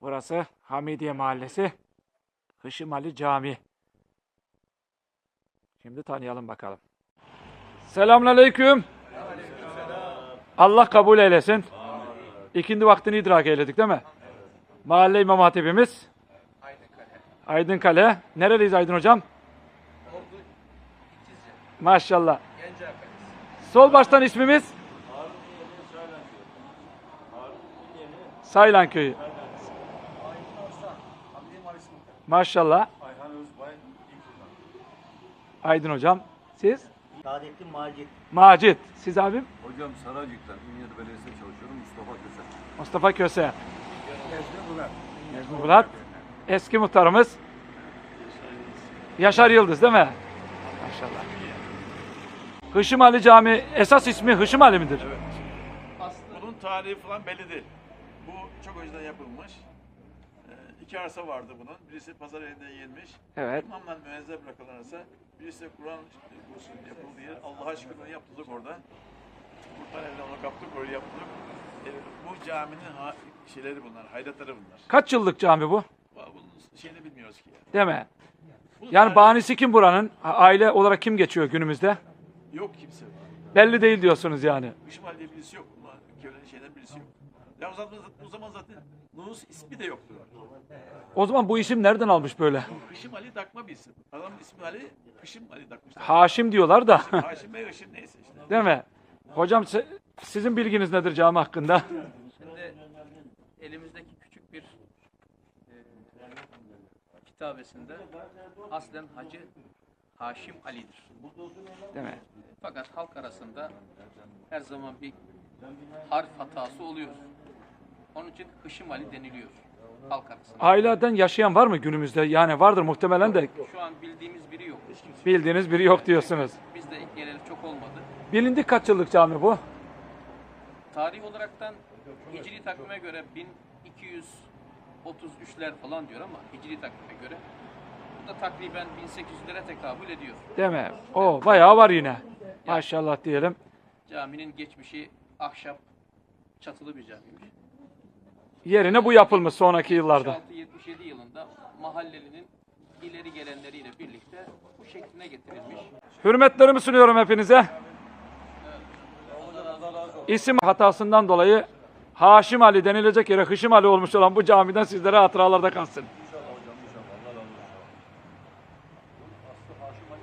Burası Hamidiye Mahallesi. Hışım Ali Camii. Şimdi tanıyalım bakalım. Selamünaleyküm. Allah kabul eylesin. İkindi vaktini idrak eyledik değil mi? Mahalle İmam Hatibimiz. Aydın Kale. Nereliyiz Aydın Hocam? Maşallah. Sol baştan ismimiz? Saylan Köyü. Maşallah. Aydın Hocam. Siz? Saadettin Macit. Macit. Siz abim? Hocam Saracık'tan Ünye'de Belediyesi'nde çalışıyorum. Mustafa Köse. Mustafa Köse. Necmi Bulat. Eski muhtarımız. Yaşar Yıldız değil mi? Maşallah. Hışım Ali Camii esas ismi Hışım Ali midir? Bunun tarihi falan belli değil. Bu çok önceden yapılmış. İki arsa vardı bunun. Birisi pazar elinde yenmiş. Evet. İmamla müezzeb bırakılan arsa. Birisi de Kur'an kursu yapıldığı yer. Allah'a şükür onu yaptırdık orada. Kur'an onu kaptık, öyle yaptık. Ee, bu caminin ha- şeyleri bunlar, hayratları bunlar. Kaç yıllık cami bu? Bunun şeyini bilmiyoruz ki. Ya. Değil mi? Bunun Yani tarihi- kim buranın? A- Aile olarak kim geçiyor günümüzde? Yok kimse. Belli değil diyorsunuz yani. Kışmal diye birisi yok. Bunlar köylerin şeyden birisi yok. Ya o zaman, o zaman zaten Nus ismi de yoktu. O zaman bu isim nereden almış böyle? Hışım Ali takma bir isim. Adamın ismi Ali, Hışım Ali takmışlar. Haşim diyorlar da. Haşim Bey Hışım neyse işte. Değil mi? Hocam si- sizin bilginiz nedir cami hakkında? Şimdi elimizdeki küçük bir e, kitabesinde aslen Hacı Haşim Ali'dir. Değil mi? Fakat halk arasında her zaman bir harf hatası oluyor. Onun için Hışım Ali deniliyor halk arasında. Aileden yaşayan var mı günümüzde? Yani vardır muhtemelen de Şu an bildiğimiz biri yok. bildiğiniz biri yok diyorsunuz. Biz de geleli çok olmadı. Bilindik kaç yıllık cami bu? Tarih olaraktan Hicri takvime göre 1233'ler falan diyor ama Hicri takvime göre bu da takriben 1800'lere tekabül ediyor. Değil mi? O bayağı var yine. Maşallah diyelim. Caminin geçmişi ahşap çatılı bir camiymiş. Yerine bu yapılmış sonraki yıllarda. 76-77 yılında mahallenin ileri gelenleriyle birlikte bu şekline getirilmiş. Hürmetlerimi sunuyorum hepinize. İsim hatasından dolayı Haşim Ali denilecek yere Hışım Ali olmuş olan bu camiden sizlere hatıralarda kalsın. İnşallah hocam inşallah. Allah razı. Aslı Haşim Ali